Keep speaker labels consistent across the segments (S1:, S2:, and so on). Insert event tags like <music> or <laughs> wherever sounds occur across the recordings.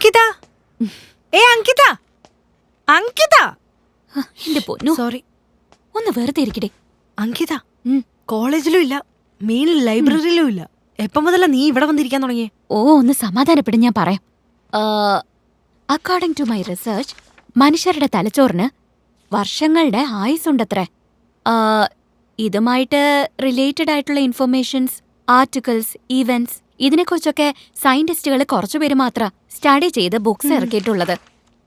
S1: അങ്കിത? ഏ അങ്കിത? അങ്കിത?
S2: എന്റെ പൊന്നു.
S1: സോറി.
S2: ഒന്ന് വെറുതെ ഇരിക്കടേ.
S1: അങ്കിത. കോളേജിലും ഇല്ല മെയിൻ ലൈബ്രറിയിലും ഇല്ല. എപ്പം മുതലാ നീ ഇവിടെ വന്നിരിക്കാൻ തുടങ്ങിയേ?
S2: ഓ ഒന്ന് സമാധാനപ്പെടും ഞാൻ പറയാം. അക്കോർഡിംഗ് ടു മൈ റിസർച്ച് മനുഷ്യരുടെ തലച്ചോറിന് വർഷങ്ങളുടെ ആയുസുണ്ടത്രേ ഇതുമായിട്ട് റിലേറ്റഡ് ആയിട്ടുള്ള ഇൻഫർമേഷൻസ് ആർട്ടിക്കിൾസ് ഈവൻസ് ഇതിനെക്കുറിച്ചൊക്കെ സയന്റിസ്റ്റുകൾ കുറച്ചുപേര് മാത്രം സ്റ്റഡി ചെയ്ത് ബുക്സ് ഇറക്കിയിട്ടുള്ളത്.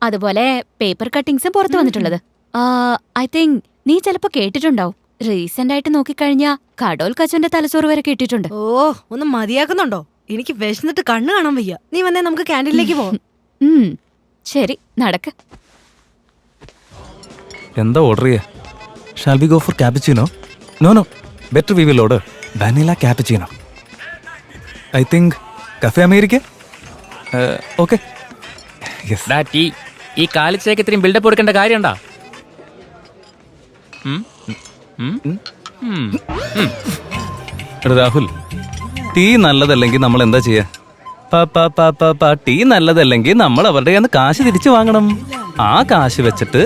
S2: അതുപോലെ പേപ്പർ കട്ടിങ്സും പുറത്തു വന്നിട്ടുള്ളത്. ഐ തിങ്ക് നീ ചിലപ്പോ കേട്ടിട്ടുണ്ടാവും. റീസെന്റ് ആയിട്ട് നോക്കിക്കഴിഞ്ഞാ കടോൽ കച്ചന്റെ തലച്ചോറ് വരെ കിട്ടിയിട്ടുണ്ട്
S1: ഓ ഒന്ന് മതിയാക്കുന്നുണ്ടോ? എനിക്ക് വിശന്നിട്ട് കണ്ണ് കാണാൻ വയ്യ. നീ വന്നേ നമുക്ക് ക്യാന്റീനിലേക്ക് പോവാം.
S2: ശരി നടക്ക്.
S3: എന്താ ഓർഡർ ചെയ്യാ? Shall be go for cappuccino no no better we will order vanilla cappuccino I think cafe America okay yes
S4: ഈ കാലിച്ചേക്ക് ഇത്രയും ബിൽഡപ്പ് കൊടുക്കേണ്ട കാര്യമുണ്ടാ?
S3: എടാ രാഹുൽ ടീ നല്ലതല്ലെങ്കിൽ നമ്മൾ എന്താ ചെയ്യാ? പ, പ, പ, പ, പ, ടീ നല്ലതല്ലെങ്കിൽ നമ്മൾ അവരുടെ കയ്യിൽ നിന്ന് കാശ് തിരിച്ചു വാങ്ങണം. ആ കാശ് വെച്ചിട്ട്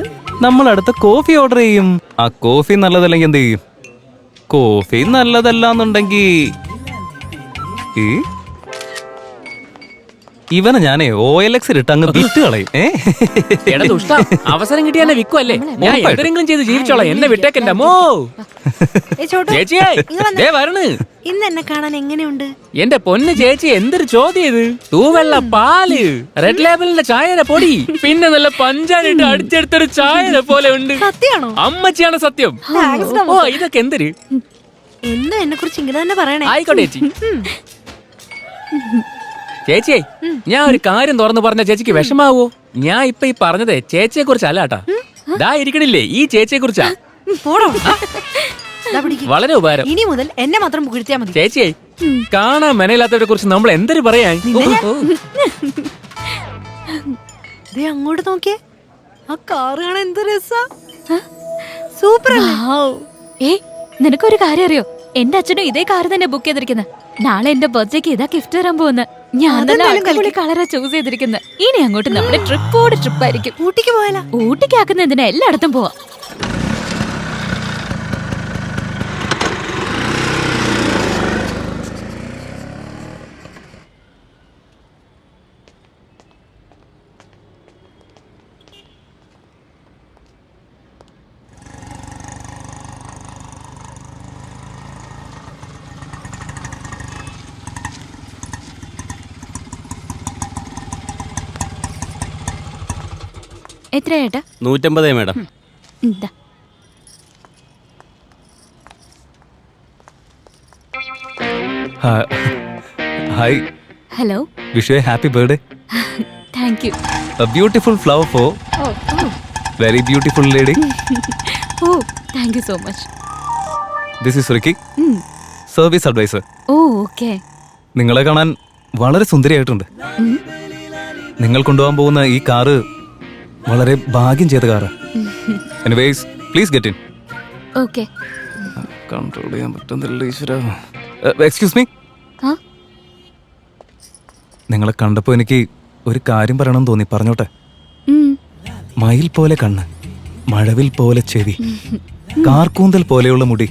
S3: നമ്മൾ അടുത്ത കോഫി ഓർഡർ ചെയ്യും. ആ കോഫി നല്ലതല്ലെങ്കിൽ എന്ത് ചെയ്യും? കോഫി നല്ലതല്ല എന്നുണ്ടെങ്കിൽ ഇവനെ ഞാനേ ഓ എൽ എക്സ് ഇട്ട് അങ്ങ് വിറ്റ് കളയും. ഏ?
S4: എടാ ദുഷ്ട അവസരം കിട്ടിയ എന്നെ വിൽക്കുമല്ലേ ഞാൻ. എന്തെങ്കിലും ചെയ്ത് ജീവിച്ചോളാം. എന്നെ വിട്ടേക്കല്ല മോ ചേച്ചിയേ ദേ വരണ്
S1: ഇന്ന് എന്നെ കാണാൻ എങ്ങനെയുണ്ട്?
S4: എന്റെ പൊന്ന് ചേച്ചി എന്തൊരു ചോദ്യം ഇത്? തൂവെള്ള പാൽ റെഡ് ലേബലിന്റെ ചായയുടെ പൊടി പിന്നെ നല്ല പഞ്ചാരിട്ട് അടിച്ചെടുത്തൊരു ചായയുടെ പോലെ ഉണ്ട്.
S1: സത്യാണോ
S4: അമ്മച്ചിയാണ് സത്യം. ഓ ഇതൊക്കെ എന്തൊരു?
S1: എന്നും എന്നെ കുറിച്ച് ഇങ്ങനെ തന്നെ പറയണേ.
S4: ആയിക്കോട്ടെ ചേച്ചി. ചേച്ചിയെ ഞാൻ ഒരു കാര്യം തുറന്നു പറഞ്ഞ ചേച്ചിക്ക് വിഷമാവോ? ഞാൻ ഇപ്പൊ ഈ പറഞ്ഞത് ചേച്ചിയെ കുറിച്ചല്ല കേട്ടാ ദാ ഇരിക്കണില്ലേ ഈ ചേച്ചിയെ കുറിച്ചാ. വളരെ ഉപകാരം.
S1: ഇനി മുതൽ എന്നെ മാത്രം പുകഴ്ത്തിയാ മതി.
S4: ചേച്ചിയെ കാണാൻ മെനയില്ലാത്തവരെ കുറിച്ച് നമ്മൾ എന്തൊരു പറയാൻ?
S1: അങ്ങോട്ട് നോക്കിയേ. ആ കാറ് കാണാൻ എന്ത് രസാ. സൂപ്പർ.
S2: ഏ നിനക്കൊരു കാര്യം അറിയോ? എന്റെ അച്ഛനും ഇതേ കാർ തന്നെ ബുക്ക് ചെയ്തിരിക്കുന്നത് നാളെ എന്റെ ബർത്ത്ഡേക്ക് ഇതാ ഗിഫ്റ്റ് തരാൻ പോകുന്നത് ഞാൻ നല്ല അടിപൊളി കളറാ ചൂസ് ചെയ്തിരിക്കുന്നത് ഇനി അങ്ങോട്ട് നമ്മുടെ ട്രിപ്പോട് ട്രിപ്പ് ആയിരിക്കും.
S1: ഊട്ടിക്ക് പോയാലോ?
S2: ഊട്ടിക്കാക്കുന്ന എന്തിനാ എല്ലായിടത്തും പോവാം. എത്രയാ ഏട്ടാ
S5: നൂറ്റമ്പതേ മേഡം.
S2: ഇതാ.
S3: Hi.
S2: Hello.
S3: Wish you happy birthday.
S2: Thank you.
S3: A beautiful flower for very beautiful lady. <laughs>
S2: Oh thank you so much.
S3: This is Ricky service advisor
S2: oh okay.
S3: നിങ്ങളെ കാണാൻ വളരെ സുന്ദരിയായിട്ടുണ്ട്. നിങ്ങൾ കൊണ്ടുപോകാൻ പോകുന്ന ഈ കാറ് വളരെ ഭാഗ്യം ചെയ്ത car. Anyways please get in
S2: okay
S3: control ചെയ്യാൻ പറ്റുന്നില്ല ഈശ്വര. എക്സ്ക്യൂസ് മീ
S2: ആ?
S3: നിങ്ങളെ കണ്ടപ്പോൾ എനിക്ക് ഒരു കാര്യം പറയണം തോന്നി. പറഞ്ഞോട്ടെ? മയിൽ പോലെ കണ്ണ് മഴവിൽ പോലെ ചെവി കാർക്കൂന്തൽ പോലെയുള്ള മുടി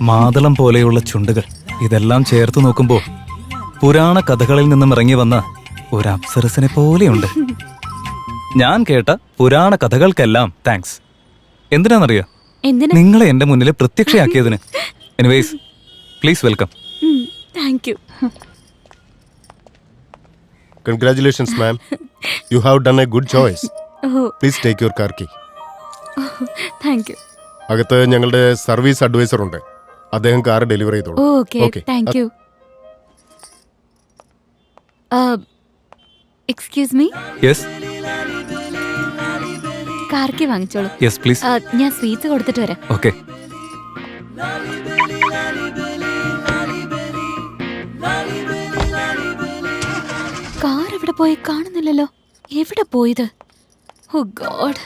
S3: മാതളം പോലെയുള്ള ചുണ്ടുകൾ. ഇതെല്ലാം ചേർത്ത് നോക്കുമ്പോൾ പുരാണ കഥകളിൽ നിന്നും ഇറങ്ങി വന്ന ഒരു അപ്സരസിനെ പോലെയുണ്ട്. ഞാൻ കേട്ട പുരാണ കഥകൾക്കെല്ലാം താങ്ക്സ് എന്തിനാണെന്നറിയോ
S2: എന്തിനാ?
S3: നിങ്ങളെ എന്റെ മുന്നിൽ പ്രത്യക്ഷയാക്കിയതിന്. Anyways please welcome
S2: thank you
S6: ma'am you have done a good choice
S2: oh
S6: take your car key. <laughs>
S2: Thank you
S6: അകത്ത് ഞങ്ങളുടെ സർവീസ് അഡ്വൈസർ ഉണ്ട്. അദ്ദേഹം കാർ ഡെലിവർ ചെയ്തോളൂ.
S2: Okay
S6: Okay.
S2: Thank you excuse me
S3: yes
S2: car key വാങ്ങിച്ചോളൂ.
S3: Yes please
S2: ഞാൻ sweets കൊടുത്തിട്ട് വരാം.
S3: Okay
S2: car എവിടെ പോയി കാണുന്നില്ലല്ലോ. എവിടെ പോയത്? ഓ god.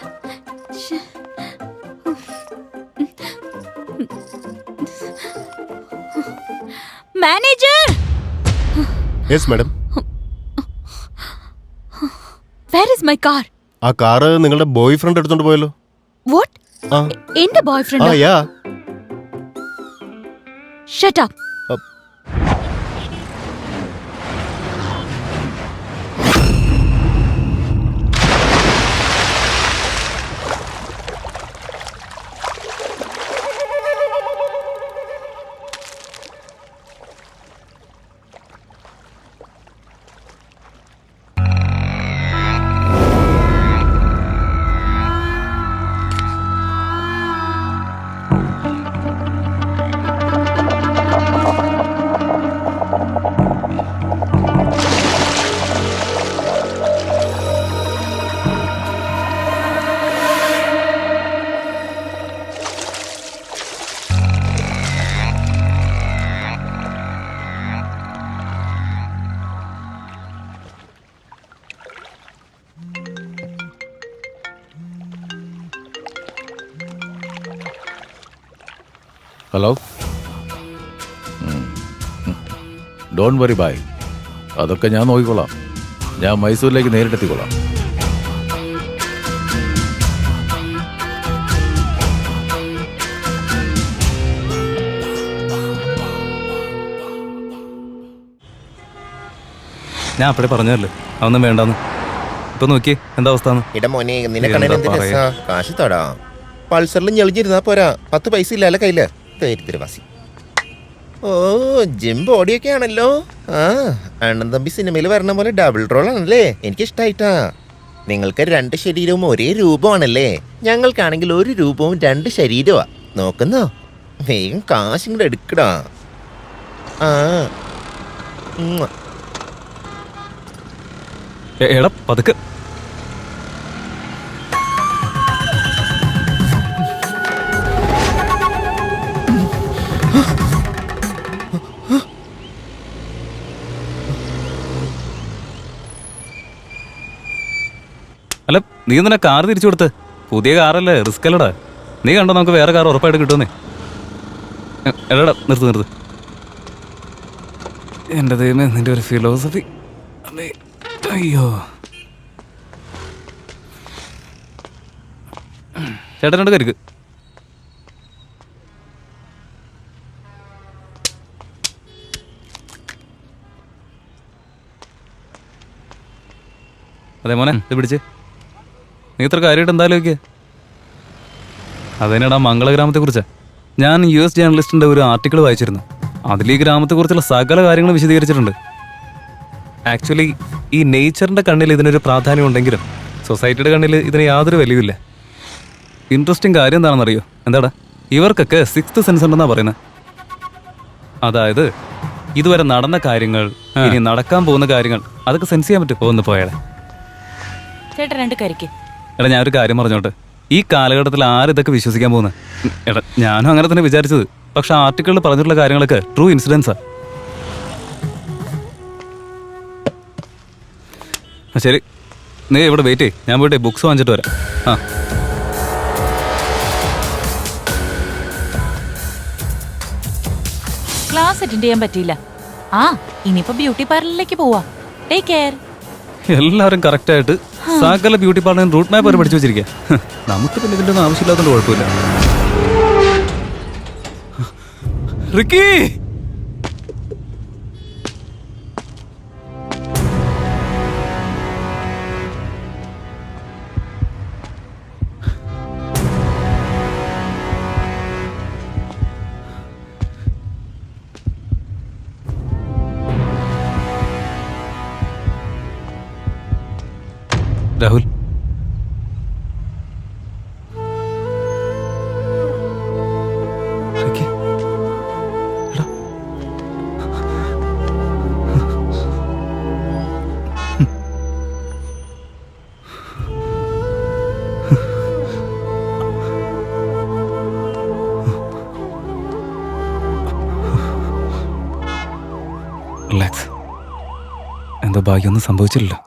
S2: Manager!
S6: Yes madam
S2: where is my car
S6: ആ കാറ് നിങ്ങളുടെ ബോയ് ഫ്രണ്ട് എടുത്തോണ്ട് പോയല്ലോ.
S2: വാട്ട്
S6: ആ.
S2: എന്റെ ബോയ്
S6: ആ
S2: friend
S6: yeah.
S2: Shut up
S5: hello don't worry bye അതൊക്കെ ഞാൻ നോക്കിക്കോളാം ഞാൻ മൈസൂരിലേക്ക് നേരിട്ടെത്തിക്കോളാം
S3: ഞാൻ അപ്പഴേ പറഞ്ഞല്ലേ അതൊന്നും വേണ്ടെന്ന്. ഇപ്പൊ നോക്കി എന്താ അവസ്ഥ
S7: ഇട മോനെ നിന്നെ
S3: എന്താ
S7: എന്ത്
S3: പറയാ?
S7: രസാ? കാശ് തടാ. പൾസറിൽ ഞെളിഞ്ഞിരുന്നാ പോരാ. പത്ത് പൈസ ഇല്ല അല്ല കയ്യിൽ? ദരിദ്രവാസി ഓ ജിം ബോഡിയൊക്കെ ആണല്ലോ. ആ അണ്ണൻ തമ്പി സിനിമയിൽ വരണ പോലെ ഡബിൾ റോൾ ആണല്ലേ? എനിക്ക് ഇഷ്ടായിട്ടാ നിങ്ങൾക്ക് രണ്ട് ശരീരവും ഒരേ രൂപമാണല്ലേ? ഞങ്ങൾക്കാണെങ്കിൽ ഒരു രൂപവും രണ്ട് ശരീരമാ നോക്കുന്നോ? വേഗം കാശും കൂടെ എടുക്കടാ. ആ.
S3: എടാ പതുക്കെ. നീ നിന്നെ കാർ തിരിച്ചു കൊടുത്ത്? പുതിയ കാറല്ലേ റിസ്ക് അല്ലടാ. നീ കണ്ടോ നമുക്ക് വേറെ കാർ ഉറപ്പായിട്ട് കിട്ടുമെന്നേ? എടാ നിർത്ത് നിർത്ത്. എന്റെ ദൈവമേ നിന്റെ ഒരു ഫിലോസഫി അയ്യോ. ചേട്ടനോട് കരുക്ക് അതെ മോനെ ഇത് പിടിച്ച്. നീ ഇത്ര കാര്യമായിട്ട് എന്തായാലും നോക്കിയേ മംഗള മംഗളഗ്രാമത്തെ കുറിച്ചാ. ഞാൻ യു എസ് ജേർണലിസ്റ്റിന്റെ ഒരു ആർട്ടിക്കിൾ വായിച്ചിരുന്നു. അതിൽ ഈ ഗ്രാമത്തെക്കുറിച്ചുള്ള സകല കാര്യങ്ങളും വിശദീകരിച്ചിട്ടുണ്ട്. ആക്ച്വലി ഈ നേച്ചറിന്റെ കണ്ണിൽ ഇതിനൊരു പ്രാധാന്യം ഉണ്ടെങ്കിലും സൊസൈറ്റിയുടെ കണ്ണിൽ ഇതിന് യാതൊരു വിലയുമില്ല ഇൻട്രസ്റ്റിംഗ് കാര്യം എന്താണെന്നറിയോ? എന്താടാ? ഇവർക്കൊക്കെ സിക്സ്ത് സെൻസ് ഉണ്ടെന്നാ പറയുന്നത് അതായത് ഇതുവരെ നടന്ന കാര്യങ്ങൾ ഇനി നടക്കാൻ പോകുന്ന കാര്യങ്ങൾ അതൊക്കെ സെൻസ് ചെയ്യാൻ പറ്റും ഒന്ന് പോയാടെ
S8: ചേട്ടൻ രണ്ട് കരിക്ക്
S3: എടാ ഞാൻ ഒരു കാര്യം പറഞ്ഞോട്ടെ. ഈ കാലഘട്ടത്തിൽ ആരിതൊക്കെ വിശ്വസിക്കാൻ പോകുന്നത് എടാ ഞാനും അങ്ങനെ തന്നെ വിചാരിച്ചത്. പക്ഷെ ആർട്ടിക്കിളിൽ പറഞ്ഞിട്ടുള്ള കാര്യങ്ങളൊക്കെ ട്രൂ ഇൻസിഡൻസാ ശരി. നീ ഇവിടെ വെയിറ്റ് ചെയ്യ്. ഞാൻ പോയിട്ട് ബുക്സ് വാങ്ങിച്ചിട്ട് വരാം. ആ.
S8: ക്ലാസ് അറ്റൻഡ് ചെയ്യാൻ പറ്റിയില്ല. ആ ഇനിയിപ്പോ ബ്യൂട്ടി പാർലറിലേക്ക് പോവാ. ടേക്ക് കെയർ
S3: എല്ലാവരും കറക്റ്റായിട്ട് സകല ബ്യൂട്ടി പാർലറിന് റൂട്ട് മാപ്പ് വരെ പഠിച്ചു വെച്ചിരിക്കുക നമുക്ക് പിന്നെ ഇതിന്റെ ഒന്നും ആവശ്യമില്ലാത്തതുകൊണ്ട് കുഴപ്പമില്ല. റിക്കി! ഭാഗ്യമൊന്നും സംഭവിച്ചില്ലല്ലോ.